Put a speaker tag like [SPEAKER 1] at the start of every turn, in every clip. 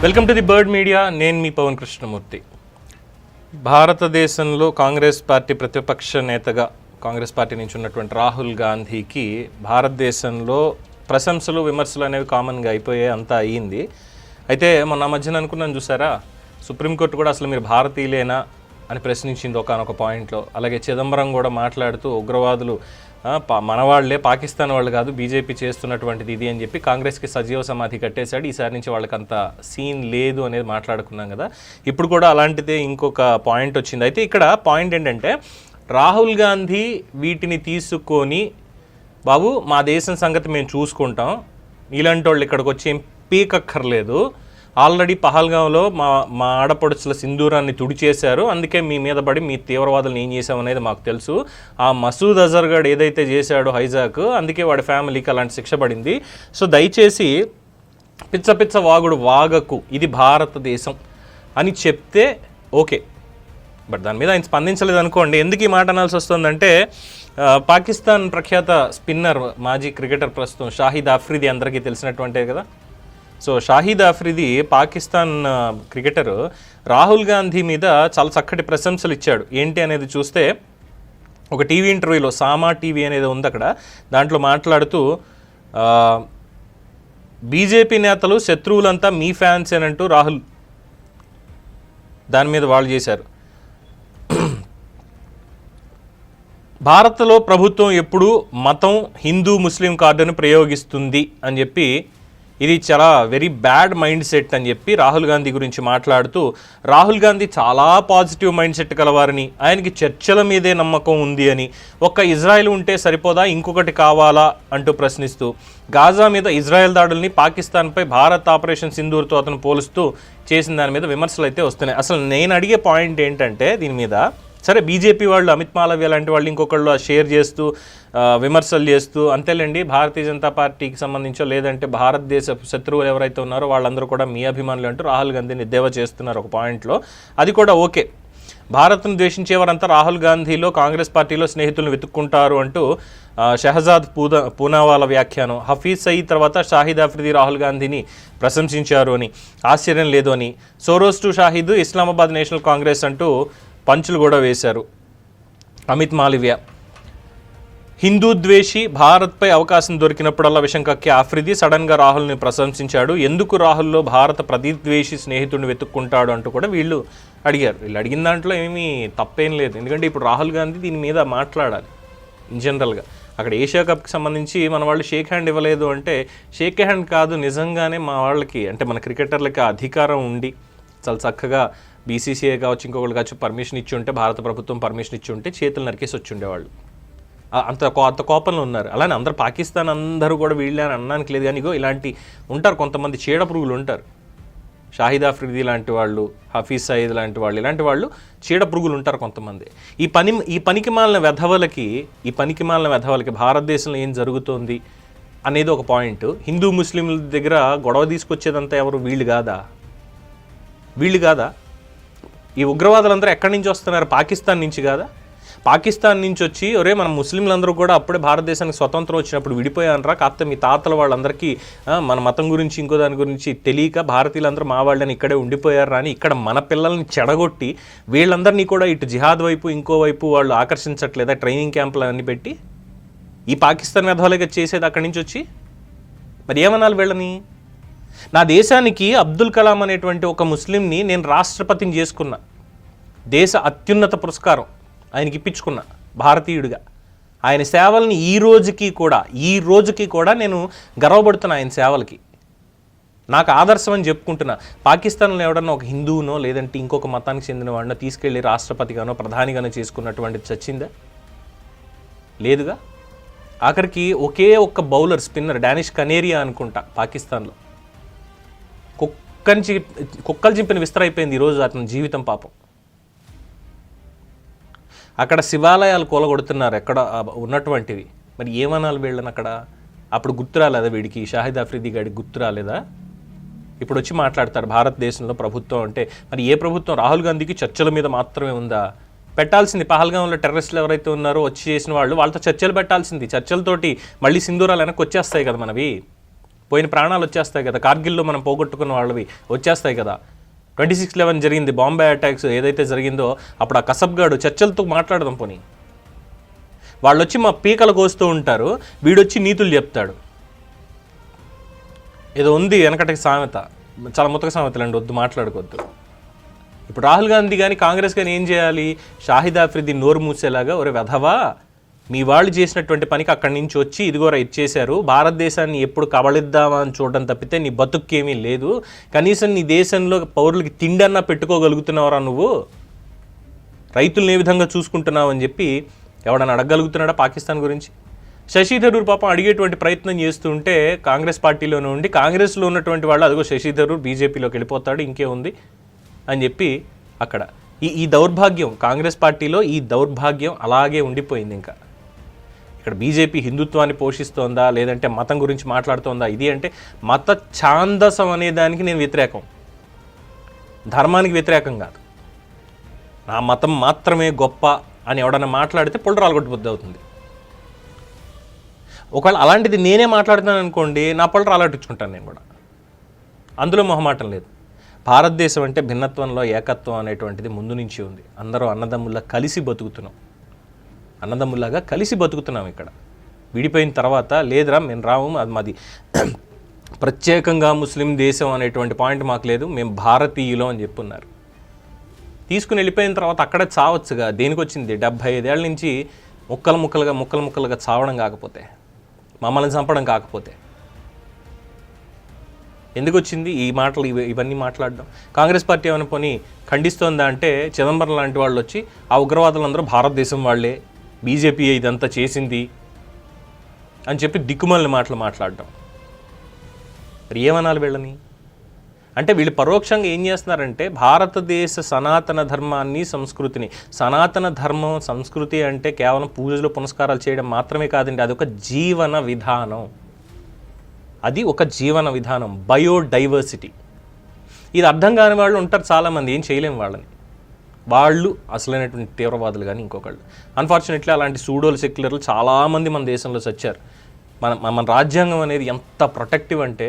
[SPEAKER 1] Welcome to the bird media. నేను మీ పవన్ కృష్ణమూర్తి. భారతదేశంలో కాంగ్రెస్ పార్టీ ప్రతిపక్ష నేతగా కాంగ్రెస్ పార్టీ నుంచి ఉన్నటువంటి రాహుల్ గాంధీకి భారతదేశంలో ప్రశంసలు విమర్శలు అనేవి కామన్గా అయిపోయే అంతా అయ్యింది. అయితే మొన్న మధ్యన అనుకున్నాను చూసారా? సుప్రీంకోర్టు కూడా అసలు మీరు భారతీయులేనా అని ప్రశ్నించింది ఒకనొక పాయింట్లో. అలాగే చిదంబరం కూడా మాట్లాడుతూ ఉగ్రవాదులు మన వాళ్ళే పాకిస్తాన్ వాళ్ళు కాదు బీజేపీ చేస్తున్నటువంటిది ఇది అని చెప్పి కాంగ్రెస్కి సజీవ సమాధి కట్టేశాడు. ఈసారి నుంచి వాళ్ళకి అంత సీన్ లేదు అనేది మాట్లాడుకున్నాం కదా. ఇప్పుడు కూడా అలాంటిదే ఇంకొక పాయింట్ వచ్చింది. అయితే ఇక్కడ పాయింట్ ఏంటంటే రాహుల్ గాంధీ వీటిని తీసుకొని బాబు మా దేశం సంగతి మేము చూసుకుంటాం. ఇలాంటి వాళ్ళు ఇక్కడికి వచ్చి ఏం పీకక్కర్లేదు. ఆల్రెడీ పహల్గాంలో మా మా ఆడపడుచుల సింధూరాన్ని తుడిచేశారు. అందుకే మీ మీద పడి మీ తీవ్రవాదులను ఏం చేశామనేది మాకు తెలుసు. ఆ మసూద్ అజర్ గడ్ ఏదైతే చేశాడో హైజాక్ అందుకే వాడి ఫ్యామిలీకి అలాంటి శిక్ష పడింది. సో దయచేసి పిచ్చ పిచ్చ వాగుడు వాగకు ఇది భారతదేశం అని చెప్తే ఓకే. బట్ దాని మీద ఆయన స్పందించలేదు అనుకోండి. ఎందుకు ఈ మాట అనాల్సి వస్తుందంటే పాకిస్తాన్ ప్రఖ్యాత స్పిన్నర్ మాజీ క్రికెటర్ ప్రస్తుతం షాహిద్ ఆఫ్రిది అందరికీ తెలిసినటువంటే కదా? So Shahid Afridi Pakistan cricketer cricketer Rahul Gandhi మీద చాలా చక్కటి ప్రశంసలు ఇచ్చాడు. ఏంటి అనేది చూస్తే ఒక టీవీ ఇంటర్వ్యూలో సామా టీవీ అనేది ఉంది అక్కడ. దాంట్లో మాట్లాడుతూ బీజేపీ నేతలు శత్రువులంతా మీ ఫ్యాన్స్ అంటూ రాహుల్ దాని మీద వాళ్ళు చేశారు. భారత్లో ప్రభుత్వం ఎప్పుడు మతం హిందూ ముస్లిం కార్డును ప్రయోగిస్తుంది అని చెప్పి ఇది చాలా వెరీ బ్యాడ్ మైండ్ సెట్ అని చెప్పి రాహుల్ గాంధీ గురించి మాట్లాడుతూ రాహుల్ గాంధీ చాలా పాజిటివ్ మైండ్ సెట్ కలవారని ఆయనకి చర్చల మీదే నమ్మకం ఉంది అని ఒక్క ఇజ్రాయెల్ ఉంటే సరిపోదా ఇంకొకటి కావాలా? అంటూ ప్రశ్నిస్తూ గాజా మీద ఇజ్రాయెల్ దాడుల్ని పాకిస్తాన్పై భారత్ ఆపరేషన్ సింధూర్తో అతను పోలుస్తూ చేసిన దాని మీద విమర్శలు అయితే వస్తున్నాయి. అసలు నేను అడిగే పాయింట్ ఏంటంటే దీని మీద సరే బీజేపీ వాళ్ళు అమిత్ మాలవ్య లాంటి వాళ్ళు ఇంకొకళ్ళు షేర్ చేస్తూ విమర్శలు చేస్తూ అంతేలేండి భారతీయ జనతా పార్టీకి సంబంధించో లేదంటే భారతదేశ శత్రువులు ఎవరైతే ఉన్నారో వాళ్ళందరూ కూడా మీ అభిమానులు అంటూ రాహుల్ గాంధీని దేవ చేస్తున్నారు ఒక పాయింట్లో. అది కూడా ఓకే. భారత్ను ద్వేషించేవారంతా రాహుల్ గాంధీలో కాంగ్రెస్ పార్టీలో స్నేహితులను వెతుక్కుంటారు అంటూ షహజాద్ పూదా పూనావాల వ్యాఖ్యానం హఫీజ్ సయీద్ తర్వాత షాహిద్ అఫ్రిది రాహుల్ గాంధీని ప్రశంసించారు అని ఆశ్చర్యం లేదు అని Soros to Shahid Islamabad national Congress అంటూ పంచులు కూడా వేశారు. అమిత్ మాలివ్యా హిందూ ద్వేషి భారత్పై అవకాశం దొరికినప్పుడల్లా విషం కక్కే ఆఫ్రిది సడన్గా రాహుల్ని ప్రశంసించాడు. ఎందుకు రాహుల్లో భారత ప్రతిద్వేషి స్నేహితుడిని వెతుక్కుంటాడు అంటూ కూడా వీళ్ళు అడిగారు. వీళ్ళు అడిగిన దాంట్లో ఏమీ తప్పేం లేదు. ఎందుకంటే ఇప్పుడు రాహుల్ గాంధీ దీని మీద మాట్లాడాలి. ఇన్ జనరల్గా. అక్కడ ఏషియా కప్కి సంబంధించి మన వాళ్ళు షేక్ హ్యాండ్ ఇవ్వలేదు అంటే షేక్ హ్యాండ్ కాదు నిజంగానే మా వాళ్ళకి అంటే మన క్రికెటర్లకి అధికారం ఉండి చాలా చక్కగా బీసీసీఐ కావచ్చు ఇంకొకళ్ళు కావచ్చు పర్మిషన్ ఇచ్చి ఉంటే భారత ప్రభుత్వం పర్మిషన్ ఇచ్చి ఉంటే చేతులు నరికేసి వచ్చి ఉండేవాళ్ళు. అంత అంత కోపంలో ఉన్నారు. అలానే అందరు పాకిస్తాన్ అందరూ కూడా వీళ్ళే అని అనడానికి లేదు కానీ ఇగో ఇలాంటి ఉంటారు కొంతమంది చీడ పురుగులు ఉంటారు. షాహిద్ ఆఫ్రిది లాంటి వాళ్ళు హఫీజ్ సయీద్ లాంటి వాళ్ళు ఇలాంటి వాళ్ళు చీడ పురుగులు ఉంటారు కొంతమంది. ఈ పని ఈ పనికి మాలిన వెధవలకి ఈ పనికి మాలిన వెధవలకి భారతదేశంలో ఏం జరుగుతోంది అనేది ఒక పాయింట్ హిందూ ముస్లింల దగ్గర గొడవ తీసుకొచ్చేదంతా ఎవరు? వీళ్ళు కాదా? వీళ్ళు కాదా? ఈ ఉగ్రవాదులందరూ ఎక్కడి నుంచి వస్తున్నారు? పాకిస్తాన్ నుంచి కాదా? పాకిస్తాన్ నుంచి వచ్చి ఒరే మన ముస్లింలందరూ కూడా అప్పుడే భారతదేశానికి స్వతంత్రం వచ్చినప్పుడు విడిపోయానరా. కాకపోతే మీ తాతల వాళ్ళందరికీ మన మతం గురించి ఇంకో దాని గురించి తెలియక భారతీయులందరూ మా వాళ్ళని ఇక్కడే ఉండిపోయారా అని ఇక్కడ మన పిల్లల్ని చెడగొట్టి వీళ్ళందరినీ కూడా ఇటు జిహాద్ వైపు ఇంకో వైపు వాళ్ళు ఆకర్షించట్లేదా ట్రైనింగ్ క్యాంపులు అన్ని పెట్టి? ఈ పాకిస్తాన్ మెధవలకి చేసేది అక్కడి నుంచి వచ్చి? మరి ఏమనాలి వీళ్ళని? నా దేశానికి అబ్దుల్ కలాం అనేటువంటి ఒక ముస్లింని నేను రాష్ట్రపతిని చేసుకున్నా. దేశ అత్యున్నత పురస్కారం ఆయనకి ఇప్పించుకున్నా భారతీయుడిగా. ఆయన సేవల్ని ఈ రోజుకి కూడా ఈ రోజుకి కూడా నేను గర్వపడుతున్నా ఆయన సేవలకి. నాకు ఆదర్శం అని చెప్పుకుంటున్నా. పాకిస్తాన్లో ఎవడన్నా ఒక హిందువునో లేదంటే ఇంకొక మతానికి చెందిన వాడినో తీసుకెళ్ళి రాష్ట్రపతిగానో ప్రధానిగానో చేసుకున్నటువంటి చచ్చిందా? లేదుగా. ఆఖరికి ఒకే ఒక్క బౌలర్ స్పిన్నర్ డానిష్ కనేరియా అనుకుంటా పాకిస్తాన్లో. కుక్కని చి కుక్కలు చింపిన విస్తరైపోయింది ఈరోజు అతని జీవితం పాపం. అక్కడ శివాలయాలు కూలగొడుతున్నారు ఎక్కడ ఉన్నటువంటివి. మరి ఏమనాలి వీళ్ళని అక్కడ? అప్పుడు గుర్తు రాలేదా వీడికి? షాహిద్ అఫ్రీది గారికి గుర్తు రాలేదా? ఇప్పుడు వచ్చి మాట్లాడతారు భారతదేశంలో ప్రభుత్వం అంటే మరి ఏ ప్రభుత్వం? రాహుల్ గాంధీకి చర్చల మీద మాత్రమే ఉందా? పెట్టాల్సింది పహల్గాంలో టెర్రరిస్టులు ఎవరైతే ఉన్నారో వచ్చి చేసిన వాళ్ళు వాళ్ళతో చర్చలు పెట్టాల్సింది. చర్చలతోటి మళ్ళీ సింధూరాలు వెనక్కి వచ్చేస్తాయి కదా మనవి. పోయిన ప్రాణాలు వచ్చేస్తాయి కదా. కార్గిల్లో మనం పోగొట్టుకున్న వాళ్ళవి వచ్చేస్తాయి కదా. ట్వంటీ సిక్స్ లెవెన్ జరిగింది. బాంబే అటాక్స్ ఏదైతే జరిగిందో అప్పుడు ఆ కసబ్గాడు చర్చలతో మాట్లాడదాం పోనీ. వాళ్ళు వచ్చి మా పీకలు కోస్తూ ఉంటారు. వీడొచ్చి నీతులు చెప్తాడు. ఏదో ఉంది వెనకటికి సామెత. చాలా ముతక సామెతలండి వద్దు మాట్లాడుకోవద్దు. ఇప్పుడు రాహుల్ గాంధీ కానీ కాంగ్రెస్ కానీ ఏం చేయాలి? షాహిద్ ఆఫ్రిది నోరు మూసేలాగా ఒరే వెధవా మీ వాళ్ళు చేసినటువంటి పనికి అక్కడి నుంచి వచ్చి ఇదిగోరా ఇచ్చేశారు. భారతదేశాన్ని ఎప్పుడు కబళిద్దామా అని చూడడం తప్పితే నీ బతుక్కేమీ లేదు. కనీసం నీ దేశంలో పౌరులకి తిండన్నా పెట్టుకోగలుగుతున్నావురా నువ్వు? రైతులను ఏ విధంగా చూసుకుంటున్నావు అని చెప్పి ఎవడన్నా అడగగలుగుతున్నాడా పాకిస్తాన్ గురించి? శశి థరూర్ పాపం అడిగేటువంటి ప్రయత్నం చేస్తుంటే కాంగ్రెస్ పార్టీలోనే ఉండి కాంగ్రెస్లో ఉన్నటువంటి వాళ్ళు అదిగో శశి థరూర్ బీజేపీలోకి వెళ్ళిపోతాడు ఇంకే ఉంది అని చెప్పి అక్కడ. ఈ ఈ దౌర్భాగ్యం కాంగ్రెస్ పార్టీలో ఈ దౌర్భాగ్యం అలాగే ఉండిపోయింది ఇంకా. ఇక్కడ బీజేపీ హిందుత్వాన్ని పోషిస్తోందా లేదంటే మతం గురించి మాట్లాడుతోందా ఇది అంటే మత ఛాందసం అనే దానికి నేను వ్యతిరేకం. ధర్మానికి వ్యతిరేకం కాదు. నా మతం మాత్రమే గొప్ప అని ఎవడన్నా మాట్లాడితే పొళ్ళు రాలగొట్టుబుద్ధి అవుతుంది. ఒకవేళ అలాంటిది నేనే మాట్లాడుతున్నాను అనుకోండి నా పళ్ళు రాలగొట్టించుకుంటాను నేను కూడా. అందులో మొహమాటం లేదు. భారతదేశం అంటే భిన్నత్వంలో ఏకత్వం అనేటువంటిది ముందు నుంచి ఉంది. అందరూ అన్నదమ్ముల్లా కలిసి బతుకుతున్నాం. అన్నదమ్ముల్లాగా కలిసి బతుకుతున్నాం ఇక్కడ. విడిపోయిన తర్వాత లేదురా మేము రాము అది మాది ప్రత్యేకంగా ముస్లిం దేశం అనేటువంటి పాయింట్ మాకు లేదు మేము భారతీయులం అని చెప్పున్నారు. తీసుకుని వెళ్ళిపోయిన తర్వాత అక్కడే చావచ్చుగా దేనికి వచ్చింది డెబ్భై ఐదేళ్ళ నుంచి ముక్కలు ముక్కలుగా ముక్కలు ముక్కలుగా చావడం కాకపోతే మమ్మల్ని చంపడం కాకపోతే. ఎందుకు వచ్చింది ఈ మాటలు ఇవి ఇవన్నీ మాట్లాడడం. కాంగ్రెస్ పార్టీ ఏమైనా పోనీ ఖండిస్తోందా అంటే చిదంబరం లాంటి వాళ్ళు వచ్చి ఆ ఉగ్రవాదులందరూ భారతదేశం వాళ్ళే బీజేపీ ఇదంతా చేసింది అని చెప్పి దిక్కుమాలిన మాటలు మాట్లాడడం. మరి ఏమనాలి వీళ్ళని. అంటే వీళ్ళు పరోక్షంగా ఏం చేస్తున్నారంటే భారతదేశ సనాతన ధర్మాన్ని సంస్కృతిని. సనాతన ధర్మం సంస్కృతి అంటే కేవలం పూజలు పునస్కారాలు చేయడం మాత్రమే కాదండి అది ఒక జీవన విధానం. అది ఒక జీవన విధానం బయోడైవర్సిటీ. ఇది అర్థం కాని వాళ్ళు ఉంటారు చాలామంది ఏం చేయలేము వాళ్ళని. వాళ్ళు అసలైనటువంటి తీవ్రవాదులు కానీ ఇంకొకళ్ళు. అన్ఫార్చునేట్లీ అలాంటి సూడోలు సెక్యులర్లు చాలామంది మన దేశంలో చచ్చారు. మన మన రాజ్యాంగం అనేది ఎంత ప్రొటెక్టివ్ అంటే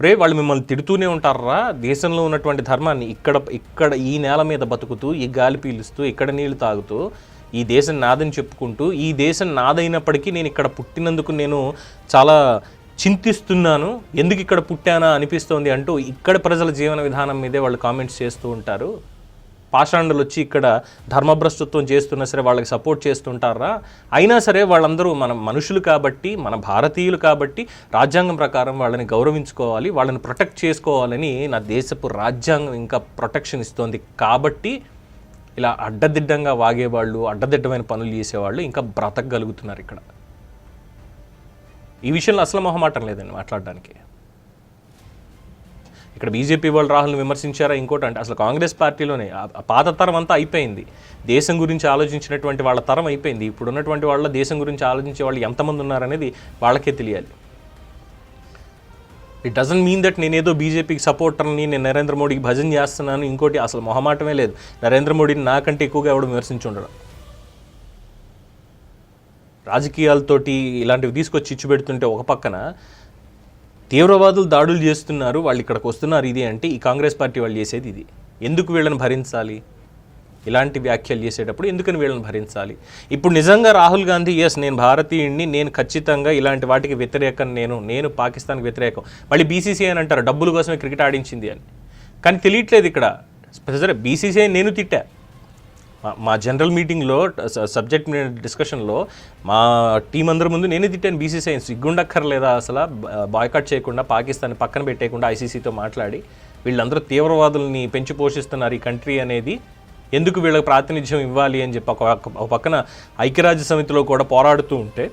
[SPEAKER 1] రే వాళ్ళు మిమ్మల్ని తిడుతూనే ఉంటారా? దేశంలో ఉన్నటువంటి ధర్మాన్ని ఇక్కడ ఇక్కడ ఈ నేల మీద బతుకుతూ ఈ గాలి పీలుస్తూ ఇక్కడ నీళ్ళు తాగుతూ ఈ దేశం నాదని చెప్పుకుంటూ ఈ దేశం నాదైనప్పటికీ నేను ఇక్కడ పుట్టినందుకు నేను చాలా చింతిస్తున్నాను. ఎందుకు ఇక్కడ పుట్టానా అనిపిస్తోంది అంటూ ఇక్కడ ప్రజల జీవన విధానం మీదే వాళ్ళు కామెంట్స్ చేస్తూ ఉంటారు. పాషాండులు వచ్చి ఇక్కడ ధర్మభ్రష్టత్వం చేస్తున్నా సరే వాళ్ళకి సపోర్ట్ చేస్తుంటారా? అయినా సరే వాళ్ళందరూ మన మనుషులు కాబట్టి మన భారతీయులు కాబట్టి రాజ్యాంగం ప్రకారం వాళ్ళని గౌరవించుకోవాలి వాళ్ళని ప్రొటెక్ట్ చేసుకోవాలని నా దేశపు రాజ్యాంగం ఇంకా ప్రొటెక్షన్ ఇస్తోంది. కాబట్టి ఇలా అడ్డదిడ్డంగా వాగేవాళ్ళు అడ్డదిడ్డమైన పనులు చేసేవాళ్ళు ఇంకా బ్రతకగలుగుతున్నారు ఇక్కడ. ఈ విషయంలో అసలు మొహమాటం లేదండి మాట్లాడడానికి. ఇక్కడ బీజేపీ వాళ్ళు రాహుల్ని విమర్శించారా? ఇంకోటి అంటే అసలు కాంగ్రెస్ పార్టీలోనే ఆ- పాత తరం అంతా అయిపోయింది. దేశం గురించి ఆలోచించినటువంటి వాళ్ళ తరం అయిపోయింది. ఇప్పుడు ఉన్నటువంటి వాళ్ళ దేశం గురించి ఆలోచించే వాళ్ళు ఎంతమంది ఉన్నారనేది వాళ్ళకే తెలియాలి. ఇట్ డజన్ మీన్ దట్ నేనేదో బీజేపీకి సపోర్టర్ని నేను నరేంద్ర మోడీకి భజన చేస్తున్నాను. ఇంకోటి అసలు మొహమాటమే లేదు. నరేంద్ర మోడీని నాకంటే ఎక్కువగా ఎవడు విమర్శించి ఉండడం. రాజకీయాలతోటి ఇలాంటివి తీసుకొచ్చి ఇచ్చి పెడుతుంటే ఒక పక్కన తీవ్రవాదులు దాడులు చేస్తున్నారు వాళ్ళు ఇక్కడికి వస్తున్నారు ఇది అంటే ఈ కాంగ్రెస్ పార్టీ వాళ్ళు చేసేది ఇది. ఎందుకు వీళ్ళని భరించాలి? ఇలాంటి వ్యాఖ్యలు చేసేటప్పుడు ఎందుకని వీళ్ళని భరించాలి? ఇప్పుడు నిజంగా రాహుల్ గాంధీ ఎస్ నేను భారతీయుడిని నేను ఖచ్చితంగా ఇలాంటి వాటికి వ్యతిరేకం నేను నేను పాకిస్తాన్కి వ్యతిరేకం. మళ్ళీ బీసీసీఐ అని అంటారు డబ్బుల కోసమే క్రికెట్ ఆడించింది అని. కానీ తెలియట్లేదు ఇక్కడ. సరే బీసీసీఐ నేను తిట్టా. మా- జనరల్ మీటింగ్లో సబ్జెక్ట్ డిస్కషన్లో మా టీం అందరి ముందు నేనే తిట్టాను బీసీసీఐ సిగ్గుండక్కర్లేదా అసలు? బాయ్కాట్ చేయకుండా పాకిస్తాన్ పక్కన పెట్టేయకుండా ఐసీసీతో మాట్లాడి వీళ్ళందరూ తీవ్రవాదుల్ని పెంచి పోషిస్తున్నారు ఈ కంట్రీ అనేది. ఎందుకు వీళ్ళకి ప్రాతినిధ్యం ఇవ్వాలి అని చెప్పి ఒక ఒక పక్కన ఐక్యరాజ్య సమితిలో కూడా పోరాడుతూ ఉంటే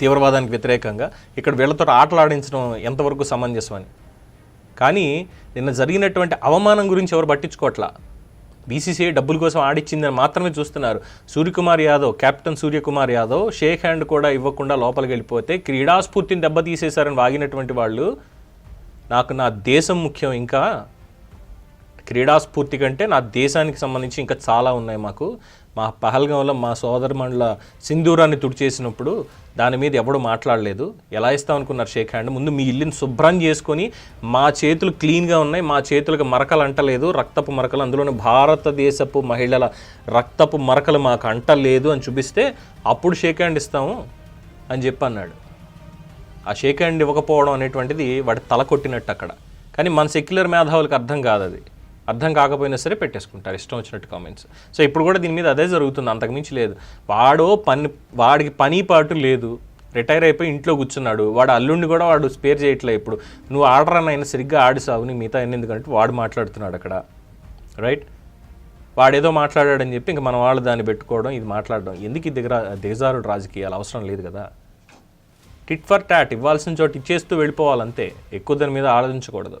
[SPEAKER 1] తీవ్రవాదానికి వ్యతిరేకంగా ఇక్కడ వీళ్ళతో ఆటలాడించడం ఎంతవరకు సమంజసం అని. కానీ నిన్న జరిగినటువంటి అవమానం గురించి ఎవరు పట్టించుకోవట్లా? బీసీసీఐ డబ్బుల కోసం ఆడిచ్చిందని మాత్రమే చూస్తున్నారు. Suryakumar Yadav captain Suryakumar Yadav shake hand కూడా ఇవ్వకుండా లోపలికి వెళ్ళిపోతే క్రీడాస్ఫూర్తిని దెబ్బతీసేశారని వాగినటువంటి వాళ్ళు నాకు నా దేశం ముఖ్యం ఇంకా. క్రీడాస్ఫూర్తి కంటే నా దేశానికి సంబంధించి ఇంకా చాలా ఉన్నాయి మాకు. మా పహల్గాంలో మా సోదరమండల సింధూరాన్ని తుడిచేసినప్పుడు దాని మీద ఎవడు మాట్లాడలేదు. ఎలా ఇస్తాం అనుకున్నారు షేక్ హ్యాండ్. ముందు మీ ఇల్లుని శుభ్రం చేసుకొని మా చేతులు క్లీన్గా ఉన్నాయి. మా చేతులకు మరకలు అంటలేదు. రక్తపు మరకలు అందులోనే భారతదేశపు మహిళల రక్తపు మరకలు మాకు అంటలేదు అని చూపిస్తే అప్పుడు షేక్ హ్యాండ్ ఇస్తాము అని చెప్పి అన్నాడు. ఆ షేక్ హ్యాండ్ ఇవ్వకపోవడం అనేటువంటిది వాడి తల కొట్టినట్టు అక్కడ. కానీ మన సెక్యులర్ మేధావులకు అర్థం కాదు అది. అర్థం కాకపోయినా సరే పెట్టేసుకుంటారు. ఇష్టం వచ్చినట్టు కామెంట్స్ సో ఇప్పుడు కూడా దీని మీద అదే జరుగుతుంది. అంతకుమించి లేదు. వాడో పని వాడికి పని పాటు లేదు. రిటైర్ అయిపోయి ఇంట్లో కూర్చున్నాడు. వాడు అల్లుండి కూడా వాడు స్పేర్ చేయట్లే ఇప్పుడు. నువ్వు ఆర్డర్ అని అయినా సరిగ్గా ఆడి సావు నీకు మిగతా ఎందుకంటే వాడు మాట్లాడుతున్నాడు అక్కడ. రైట్ వాడేదో మాట్లాడాడని చెప్పి ఇంకా మన వాళ్ళు దాన్ని పెట్టుకోవడం ఇది మాట్లాడడం. ఎందుకు ఈ దిగజారుడు రాజకీయాలు? అవసరం లేదు కదా. టిట్ ఫర్ టాట్ ఇవ్వాల్సిన చోటు ఇచ్చేస్తూ వెళ్ళిపోవాలంతే. ఎక్కువ దాని మీద ఆలోచించకూడదు.